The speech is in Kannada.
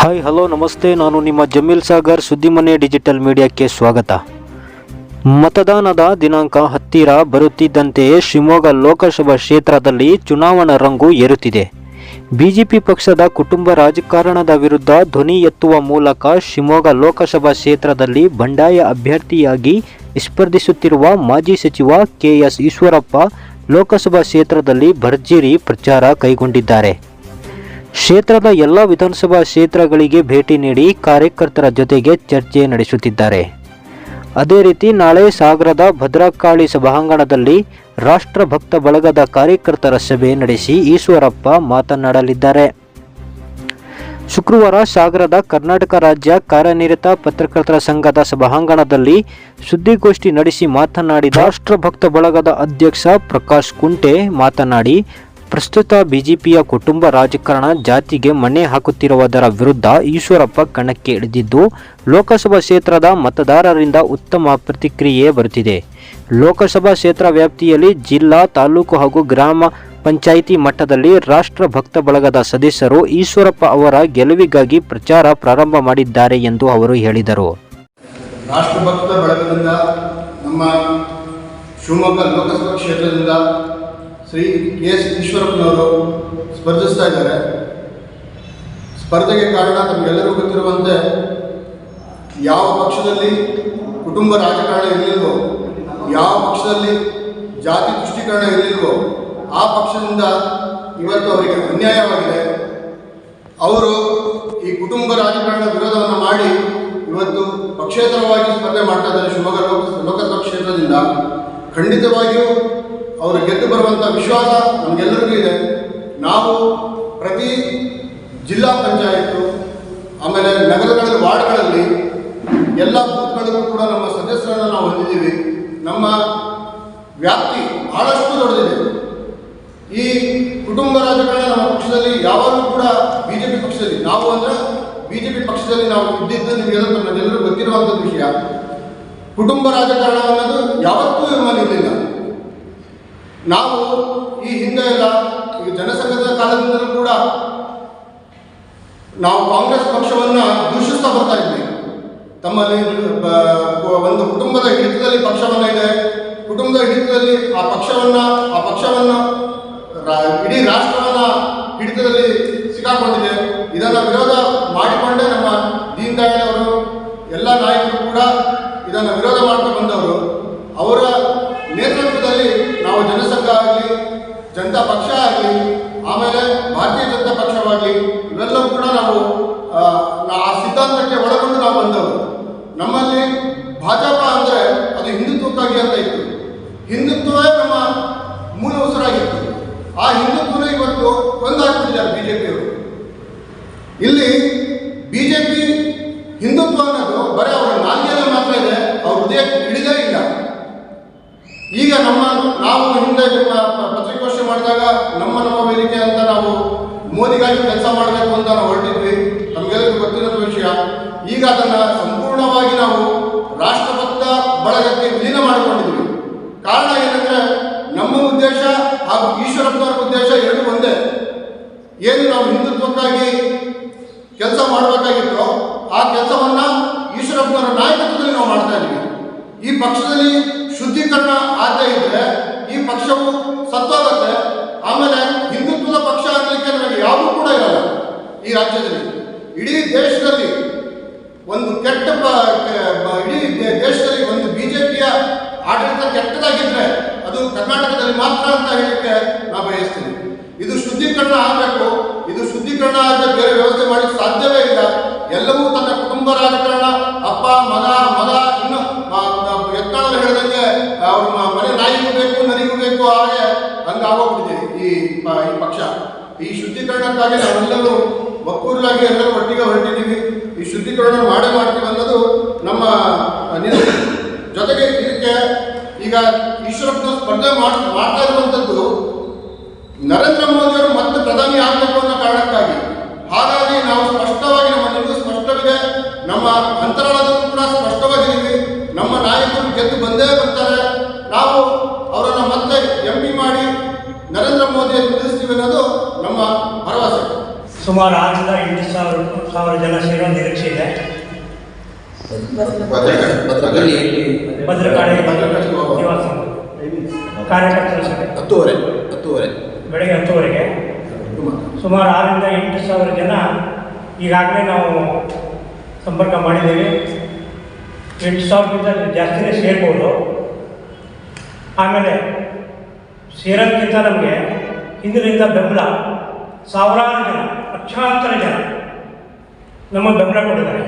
ಹಾಯ್ ಹಲೋ ನಮಸ್ತೆ. ನಾನು ನಿಮ್ಮ ಜಮೀಲ್ ಸಾಗರ್, ಸುದ್ದಿಮನೆ ಡಿಜಿಟಲ್ ಮೀಡಿಯಾಕ್ಕೆ ಸ್ವಾಗತ. ಮತದಾನದ ದಿನಾಂಕ ಹತ್ತಿರ ಬರುತ್ತಿದ್ದಂತೆಯೇ ಶಿವಮೊಗ್ಗ ಲೋಕಸಭಾ ಕ್ಷೇತ್ರದಲ್ಲಿ ಚುನಾವಣಾ ರಂಗು ಏರುತ್ತಿದೆ. ಬಿಜೆಪಿ ಪಕ್ಷದ ಕುಟುಂಬ ರಾಜಕಾರಣದ ವಿರುದ್ಧ ಧ್ವನಿ ಎತ್ತುವ ಮೂಲಕ ಶಿವಮೊಗ್ಗ ಲೋಕಸಭಾ ಕ್ಷೇತ್ರದಲ್ಲಿ ಬಂಡಾಯ ಅಭ್ಯರ್ಥಿಯಾಗಿ ಸ್ಪರ್ಧಿಸುತ್ತಿರುವ ಮಾಜಿ ಸಚಿವ ಕೆಎಸ್ ಈಶ್ವರಪ್ಪ ಲೋಕಸಭಾ ಕ್ಷೇತ್ರದಲ್ಲಿ ಭರ್ಜರಿ ಪ್ರಚಾರ ಕೈಗೊಂಡಿದ್ದಾರೆ. ಕ್ಷೇತ್ರದ ಎಲ್ಲ ವಿಧಾನಸಭಾ ಕ್ಷೇತ್ರಗಳಿಗೆ ಭೇಟಿ ನೀಡಿ ಕಾರ್ಯಕರ್ತರ ಜೊತೆಗೆ ಚರ್ಚೆ ನಡೆಸುತ್ತಿದ್ದಾರೆ. ಅದೇ ರೀತಿ ನಾಳೆ ಸಾಗರದ ಭದ್ರಕಾಳಿ ಸಭಾಂಗಣದಲ್ಲಿ ರಾಷ್ಟ್ರಭಕ್ತ ಬಳಗದ ಕಾರ್ಯಕರ್ತರ ಸಭೆ ನಡೆಸಿ ಈಶ್ವರಪ್ಪ ಮಾತನಾಡಲಿದ್ದಾರೆ. ಶುಕ್ರವಾರ ಸಾಗರದ ಕರ್ನಾಟಕ ರಾಜ್ಯ ಕಾರ್ಯನಿರತ ಪತ್ರಕರ್ತರ ಸಂಘದ ಸಭಾಂಗಣದಲ್ಲಿ ಸುದ್ದಿಗೋಷ್ಠಿ ನಡೆಸಿ ಮಾತನಾಡಿದ ರಾಷ್ಟ್ರಭಕ್ತ ಬಳಗದ ಅಧ್ಯಕ್ಷ ಪ್ರಕಾಶ್ ಕುಂಟೆ ಮಾತನಾಡಿ ಪ್ರಸ್ತುತ ಬಿಜೆಪಿಯ ಕುಟುಂಬ ರಾಜಕಾರಣ ಜಾತಿಗೆ ಮಣೆ ಹಾಕುತ್ತಿರುವುದರ ವಿರುದ್ಧ ಈಶ್ವರಪ್ಪ ಕಣಕ್ಕೆ ಇಳಿದಿದ್ದು, ಲೋಕಸಭಾ ಕ್ಷೇತ್ರದ ಮತದಾರರಿಂದ ಉತ್ತಮ ಪ್ರತಿಕ್ರಿಯೆ ಬರುತ್ತಿದೆ. ಲೋಕಸಭಾ ಕ್ಷೇತ್ರ ವ್ಯಾಪ್ತಿಯಲ್ಲಿ ಜಿಲ್ಲಾ, ತಾಲೂಕು ಹಾಗೂ ಗ್ರಾಮ ಪಂಚಾಯಿತಿ ಮಟ್ಟದಲ್ಲಿ ರಾಷ್ಟ್ರ ಭಕ್ತ ಬಳಗದ ಸದಸ್ಯರು ಈಶ್ವರಪ್ಪ ಅವರ ಗೆಲುವಿಗಾಗಿ ಪ್ರಚಾರ ಪ್ರಾರಂಭ ಮಾಡಿದ್ದಾರೆ ಎಂದು ಅವರು ಹೇಳಿದರು. ರಾಷ್ಟ್ರಭಕ್ತ ಬಳಗದಿಂದ ನಮ್ಮ ಶಿವಮೊಗ್ಗ ಲೋಕಸಭಾ ಕ್ಷೇತ್ರದಿಂದ ಶ್ರೀ ಕೆ ಎಸ್ ಈಶ್ವರಪ್ಪನವರು ಸ್ಪರ್ಧಿಸ್ತಾ ಇದ್ದಾರೆ. ಸ್ಪರ್ಧೆಗೆ ಕಾರಣ ತಮಗೆಲ್ಲರಿಗೂ ಗೊತ್ತಿರುವಂತೆ ಯಾವ ಪಕ್ಷದಲ್ಲಿ ಕುಟುಂಬ ರಾಜಕಾರಣ ಇರಲಿಲ್ವೋ, ಯಾವ ಪಕ್ಷದಲ್ಲಿ ಜಾತಿ ತುಷ್ಟೀಕರಣ ಇರಲಿಲ್ವೋ, ಆ ಪಕ್ಷದಿಂದ ಇವತ್ತು ಅವರಿಗೆ ಅನ್ಯಾಯವಾಗಿದೆ. ಅವರು ಈ ಕುಟುಂಬ ರಾಜಕಾರಣ ವಿರೋಧವನ್ನು ಮಾಡಿ ಇವತ್ತು ಪಕ್ಷೇತರವಾಗಿ ಸ್ಪರ್ಧೆ ಮಾಡ್ತಾ ಇದ್ದಾರೆ ಶಿವಮೊಗ್ಗ ಲೋಕ ಲೋಕಸಭಾ ಕ್ಷೇತ್ರದಿಂದ. ಖಂಡಿತವಾಗಿಯೂ ಅವರು ಗೆದ್ದು ಬರುವಂಥ ವಿಶ್ವಾಸ ನಮಗೆಲ್ಲರಿಗೂ ಇದೆ. ನಾವು ಪ್ರತಿ ಜಿಲ್ಲಾ ಪಂಚಾಯತ್ ಆಮೇಲೆ ನಗರಗಳ ವಾರ್ಡ್ಗಳಲ್ಲಿ ಎಲ್ಲ ಬೂತ್ಗಳಿಗೂ ಕೂಡ ನಮ್ಮ ಸದಸ್ಯರನ್ನು ನಾವು ಹೊಂದಿದ್ದೀವಿ. ನಮ್ಮ ವ್ಯಾಪ್ತಿ ಬಹಳಷ್ಟು ದೊಡ್ಡದಿದೆ. ಈ ಕುಟುಂಬ ರಾಜಕಾರಣ ನಮ್ಮ ಪಕ್ಷದಲ್ಲಿ ಯಾವಾಗಲೂ ಕೂಡ ಬಿಜೆಪಿ ಪಕ್ಷದಲ್ಲಿ. ನಾವು ಅಂದ್ರೆ ಬಿಜೆಪಿ ಪಕ್ಷದಲ್ಲಿ ನಾವು ಇದ್ದಿದ್ದು ನಿಮಗೆಲ್ಲ ನಮ್ಮೆಲ್ಲರೂ ಗೊತ್ತಿರುವಂಥ ವಿಷಯ. ಕುಟುಂಬ ರಾಜಕಾರಣ ಅನ್ನೋದು ಯಾವತ್ತೂ ನಮ್ಮಲ್ಲಿರಲಿಲ್ಲ ನಾವು ಈ ಹಿಂದೆ ಎಲ್ಲ ಈ ಜನಸಂಘದ ಕಾಲದಿಂದಲೂ ಕೂಡ ನಾವು ಕಾಂಗ್ರೆಸ್ ಪಕ್ಷವನ್ನು ದೂಷಿಸ್ತಾ ಬರ್ತಾ ಇದ್ದೀವಿ. ತಮ್ಮಲ್ಲಿ ಒಂದು ಕುಟುಂಬದ ಹಿಡಿತದಲ್ಲಿ ಪಕ್ಷವನ್ನ ಇದೆ ಕುಟುಂಬದ ಹಿಡಿತದಲ್ಲಿ ಆ ಪಕ್ಷವನ್ನ ಆ ಪಕ್ಷವನ್ನ ರಾ- ಇಡೀ ರಾಷ್ಟ್ರವನ್ನ ಹಿಡಿತದಲ್ಲಿ ಸಿಕ್ಕಾಕೊಂಡಿದೆ ಇದನ್ನ ವಿರೋಧ ಮಾಡಿಕೊಂಡೇ ನಮ್ಮ ದೀನ್ ದಯಾಳ್ ಅವರು ಎಲ್ಲ ನಾಯಕರು ಕೂಡ ಇದನ್ನು ವಿರೋಧ ಮಾಡ್ಕೊಂಡು ಬಂದವರು ಅವರ ನೇತೃತ್ವದಲ್ಲಿ ನಾವು ಜನಸಂಘ ಆಗಲಿ ಜನತಾ ಪಕ್ಷ ಆಗಲಿ ಆಮೇಲೆ ಭಾರತೀಯ ಜನತಾ ಪಕ್ಷವಾಗಲಿ ಇವೆಲ್ಲವೂ ಕೂಡ ನಾವು ಆ, ಸಿದ್ಧಾಂತಕ್ಕೆ ಒಳಗೊಂಡು ನಾವು ಬಂದವರು ನಮ್ಮಲ್ಲಿ ಭಾಜಪ ಅಂದರೆ ಅದು ಹಿಂದುತ್ವಕ್ಕಾಗಿ ಅಂತ ಇತ್ತು. ಹಿಂದುತ್ವವೇ ನಮ್ಮ ಮೂಲ ಉಸಿರಾಗಿತ್ತು. ಆ ಹಿಂದೂತ್ವ ಇವತ್ತು ಕೊಂದಾಕ್ಬಿಟ್ಟಿದ್ದಾರೆ ಬಿಜೆಪಿಯವರು. ಇಲ್ಲಿ ಬಿ ಜೆ ಪಿ ಹಿಂದುತ್ವ ಅನ್ನೋದು ಬರೀ ಅವರ ನಾಲ್ಕೇ ಮಾತ್ರ ಇದೆ ಅವ್ರ ಹೃದಯಕ್ಕೆ ಹಿಡಿದೇ ಇಲ್ಲ. ಈಗ ನಮ್ಮ ನಾವು ಹಿಂದೆ ನಿಮ್ಮ ಪ- ಮಾಡಿದಾಗ ನಮ್ಮ ನಮ್ಮ ವೇದಿಕೆ ಅಂತ ನಾವು ಮೋದಿಗಾಗಿ ಕೆಲಸ ಮಾಡಬೇಕು ಅಂತ ನಾವು ಹೊರಟಿದ್ವಿ. ನಮಗೆಲ್ಲರಿಗೂ ಗೊತ್ತಿರೋ ವಿಷಯ. ಈಗ ಅದನ್ನ ಸಂಪೂರ್ಣವಾಗಿ ನಾವು ರಾಷ್ಟ್ರಭಕ್ತ ಬಳಗಕ್ಕೆ ವಿಲೀನ ಮಾಡಿಕೊಂಡಿದ್ವಿ. ಕಾರಣ ಏನಂದ್ರೆ ನಮ್ಮ ಉದ್ದೇಶ ಹಾಗೂ ಈಶ್ವರಪ್ಪನವರ ಉದ್ದೇಶ ಎರಡು ಒಂದೇ. ಏನು ನಾವು ಹಿಂದುತ್ವಕ್ಕಾಗಿ ಕೆಲಸ ಮಾಡಬೇಕಾಗಿತ್ತು ಆ ಕೆಲಸವನ್ನ ಈಶ್ವರಪ್ಪನವರ ನಾಯಕತ್ವದಲ್ಲಿ ನಾವು ಮಾಡ್ತಾ ಇದ್ದೀವಿ. ಈ ಪಕ್ಷದಲ್ಲಿ ಶುದ್ಧೀಕರಣ ಆಗ್ತಾ ಇದ್ರೆ ಪಕ್ಷವು ಸತ್ತೋಗುತ್ತೆ. ಆಮೇಲೆ ಹಿಂದುತ್ವದ ಪಕ್ಷ ಆಗಲಿಕ್ಕೆ ನನಗೆ ಯಾವುದೂ ಕೂಡ ಇರಲ್ಲ ಈ ರಾಜ್ಯದಲ್ಲಿ. ಇಡೀ ದೇಶದಲ್ಲಿ ಒಂದು ಕೆಟ್ಟ ಇಡೀ ದೇಶದಲ್ಲಿ ಒಂದು ಬಿಜೆಪಿಯ ಆಡಳಿತ ಕೆಟ್ಟದಾಗಿದ್ರೆ ಅದು ಕರ್ನಾಟಕದಲ್ಲಿ ಮಾತ್ರ ಅಂತ ಹೇಳಲಿಕ್ಕೆ ನಾವು ಬಯಸ್ತೀನಿ. ಇದು ಶುದ್ಧೀಕರಣ ಆಗಬೇಕು. ಇದು ಶುದ್ಧೀಕರಣ ಆದರೆ ಬೇರೆ ವ್ಯವಸ್ಥೆ ಮಾಡಲಿಕ್ಕೆ ಸಾಧ್ಯವೇ ಇಲ್ಲ. ಎಲ್ಲವೂ ತನ್ನ ಕುಟುಂಬ ರಾಜಕಾರಣ, ಅಪ್ಪ, ಮಗ ಮಗ, ಇನ್ನು ಎತ್ಕೊಳ್ಳಲು ಹೇಳಿದಂಗೆ ಅವ್ರ ನಾಯಿಗೂ ಬೇಕು, ನನಗೂ ಬೇಕು, ಹಾಗೆ ಹಂಗಾಗೋಗ್ಬಿಟ್ಟಿದೆ ಈ ಈ ಪಕ್ಷ. ಈ ಶುದ್ಧೀಕರಣಕ್ಕಾಗಿ ನಾವೆಲ್ಲರೂ ಒಕ್ಕೂರಾಗಿ ಎಲ್ಲರೂ ಒಟ್ಟಿಗೆ ಹೊರಟಿದ್ದೀವಿ. ಈ ಶುದ್ಧೀಕರಣ ಮಾಡೇ ಮಾಡ್ತೀವಿ ಅನ್ನೋದು ನಮ್ಮ ನಿಲುವು. ಜೊತೆಗೆ ಇದಕ್ಕೆ ಈಗ ಈಶ್ವರಪ್ಪನ ಸ್ಪರ್ಧೆ ಮಾಡ್, ಮಾಡ್ತಾ ಇರುವಂಥದ್ದು ನರೇಂದ್ರ ಮೋದಿಯವರು ಮತ್ತೆ ಪ್ರಧಾನಿ ಆಗಬೇಕು ಅನ್ನೋ ಕಾರಣಕ್ಕಾಗಿ ಹಾಗಾಗಿ ನಾವು ಸ್ಪಷ್ಟವಾಗಿ ನಮ್ಮ ನಿಲುವು ಸ್ಪಷ್ಟವಿದೆ ನಮ್ಮ ಅಂತರಾಳದಲ್ಲೂ ಕೂಡ ಸ್ಪಷ್ಟವಾಗಿದ್ದೀವಿ ನಮ್ಮ ನಾಯಕರು ಗೆದ್ದು ಬಂದೇ ಬರ್ತಾರೆ ನಾವು ಅವರನ್ನು ಮತ್ತೆ ಎಂ ಪಿ ಮಾಡಿ ನರೇಂದ್ರ ಮೋದಿಯನ್ನು ನಿಲ್ಲಿಸ್ತೀವಿ ಅನ್ನೋದು ನಮ್ಮ ಭರವಸೆ ಸುಮಾರು ಆರರಿಂದ ಎಂಟು ಸಾವಿರ ಸಾವಿರ ಜನ ಸೇರೋ ನಿರೀಕ್ಷೆ ಇದೆ. ಭದ್ರಕಾಳಿ. ನಿವಾಸ. ಕಾರ್ಯಕರ್ತರ ಸಭೆ. ಹತ್ತುವರೆ ಹತ್ತುವರೆ. ಬೆಳಗ್ಗೆ ಹತ್ತುವರೆಗೆ. ಸುಮಾರು ಆರರಿಂದ ಎಂಟು ಸಾವಿರ ಜನ ಈಗಾಗಲೇ ನಾವು ಸಂಪರ್ಕ ಮಾಡಿದ್ದೀವಿ. ಎಂಟು ಸಾವಿರಕ್ಕಿಂತ ಜಾಸ್ತಿನೇ ಸೇರ್ಬೋದು. ಆಮೇಲೆ ಸೇರೋದಕ್ಕಿಂತ ನಮಗೆ ಹಿಂದಿನಿಂದ ಬೆಂಬಲ ಸಾವಿರಾರು ಜನ ಲಕ್ಷಾಂತರ ಜನ ನಮ್ಮ ಬೆಂಬಲ ಕೊಟ್ಟಿದ್ದಾರೆ.